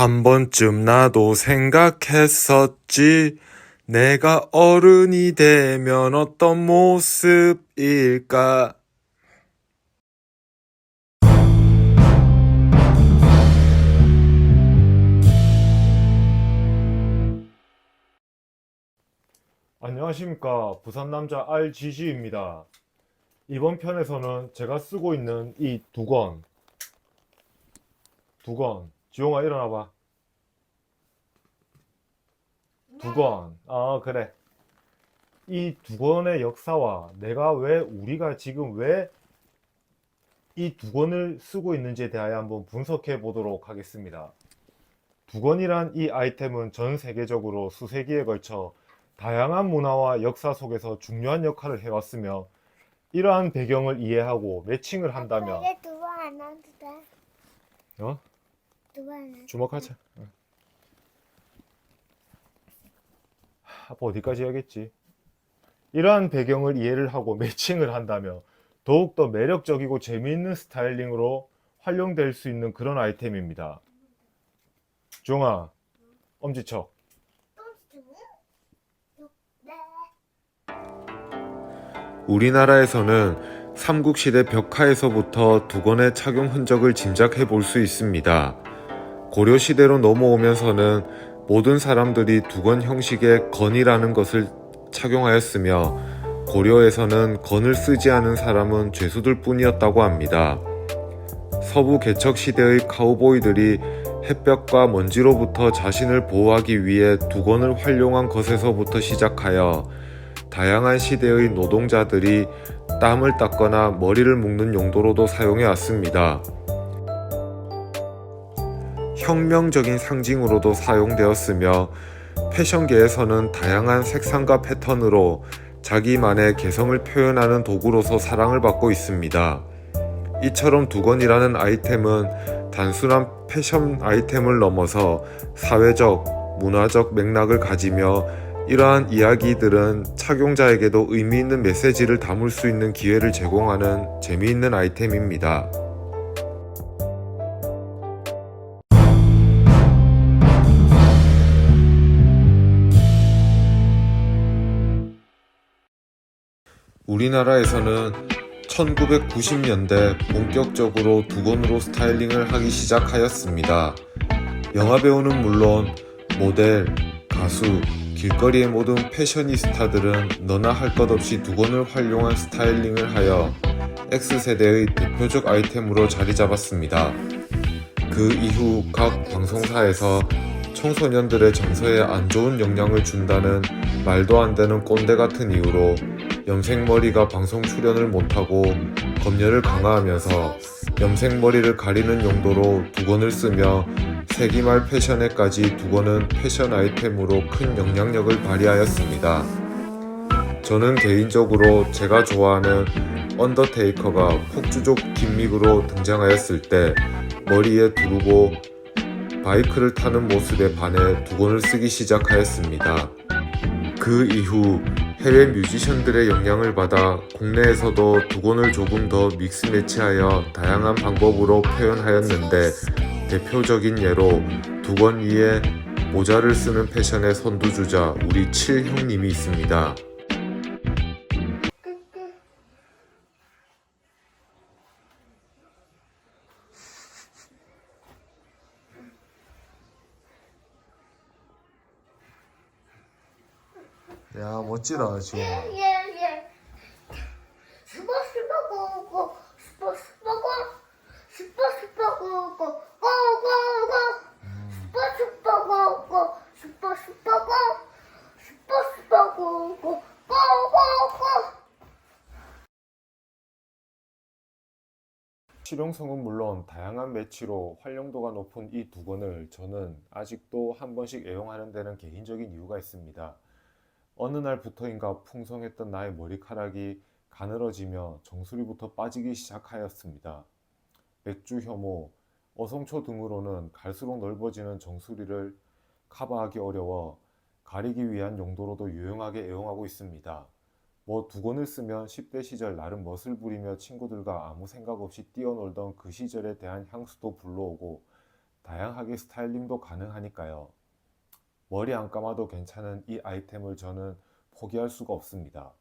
한 번쯤 나도 생각했었지. 내가 어른이 되면 어떤 모습일까? 안녕하십니까. 부산 남자 RGG입니다. 이번 편에서는 제가 쓰고 있는 이두 권, 두 권, 지용아 일어나 봐. 두 권, 아 그래. 이 두 권의 역사와 내가 왜 우리가 지금 왜 이 두 권을 쓰고 있는지에 대하여 한번 분석해 보도록 하겠습니다. 두 권이란 이 아이템은 전 세계적으로 수세기에 걸쳐 다양한 문화와 역사 속에서 중요한 역할을 해왔으며 이러한 배경을 이해하고 매칭을 한다면 이제 두번 안 해도 돼? 어? 응. 아빠 어디까지 해야겠지? 이러한 배경을 이해를 하고 매칭을 한다면 더욱더 매력적이고 재미있는 스타일링으로 활용될 수 있는 그런 아이템입니다. 종아, 엄지척. 네. 우리나라에서는 삼국시대 벽화에서부터 두건의 착용 흔적을 짐작해 볼 수 있습니다. 고려시대로 넘어오면서는 모든 사람들이 두건 형식의 건이라는 것을 착용하였으며 고려에서는 건을 쓰지 않은 사람은 죄수들 뿐이었다고 합니다. 서부 개척 시대의 카우보이들이 햇볕과 먼지로부터 자신을 보호하기 위해 두건을 활용한 것에서부터 시작하여 다양한 시대의 노동자들이 땀을 닦거나 머리를 묶는 용도로도 사용해 왔습니다. 혁명적인 상징으로도 사용되었으며 패션계에서는 다양한 색상과 패턴으로 자기만의 개성을 표현하는 도구로서 사랑을 받고 있습니다. 이처럼 두건이라는 아이템은 단순한 패션 아이템을 넘어서 사회적, 문화적 맥락을 가지며 이러한 이야기들은 착용자에게도 의미 있는 메시지를 담을 수 있는 기회를 제공하는 재미있는 아이템입니다. 우리나라에서는 1990년대 본격적으로 두건으로 스타일링을 하기 시작하였습니다. 영화배우는 물론 모델, 가수, 길거리의 모든 패셔니스타들은 너나 할 것 없이 두건을 활용한 스타일링을 하여 X세대의 대표적 아이템으로 자리 잡았습니다. 그 이후 각 방송사에서 청소년들의 정서에 안 좋은 영향을 준다는 말도 안 되는 꼰대 같은 이유로 염색머리가 방송 출연을 못하고 검열을 강화하면서 염색머리를 가리는 용도로 두건을 쓰며 세기말 패션에까지 두건은 패션 아이템으로 큰 영향력을 발휘하였습니다. 저는 개인적으로 제가 좋아하는 언더테이커가 폭주족 김믹으로 등장하였을 때 머리에 두르고 바이크를 타는 모습에 반해 두건을 쓰기 시작하였습니다. 그 이후 해외 뮤지션들의 영향을 받아 국내에서도 두건을 조금 더 믹스 매치하여 다양한 방법으로 표현하였는데 대표적인 예로 두건 위에 모자를 쓰는 패션의 선두주자 우리 칠형님이 있습니다. 야 멋지다 지금. 예예. 스포 스포 고고. 스포 스포 고. 스포 스포 고고. 고고고. 스포 스포 고고. 스포 스포 고. 스포 스포 고고. 고고고. 실용성은 물론 다양한 매치로 활용도가 높은 이 두건을 저는 아직도 한 번씩 애용하는 데는 개인적인 이유가 있습니다. 어느 날부터인가 풍성했던 나의 머리카락이 가늘어지며 정수리부터 빠지기 시작하였습니다. 맥주 혐오, 어성초 등으로는 갈수록 넓어지는 정수리를 커버하기 어려워 가리기 위한 용도로도 유용하게 애용하고 있습니다. 뭐 두건을 쓰면 10대 시절 나름 멋을 부리며 친구들과 아무 생각 없이 뛰어놀던 그 시절에 대한 향수도 불러오고 다양하게 스타일링도 가능하니까요. 머리 안 감아도 괜찮은 이 아이템을 저는 포기할 수가 없습니다.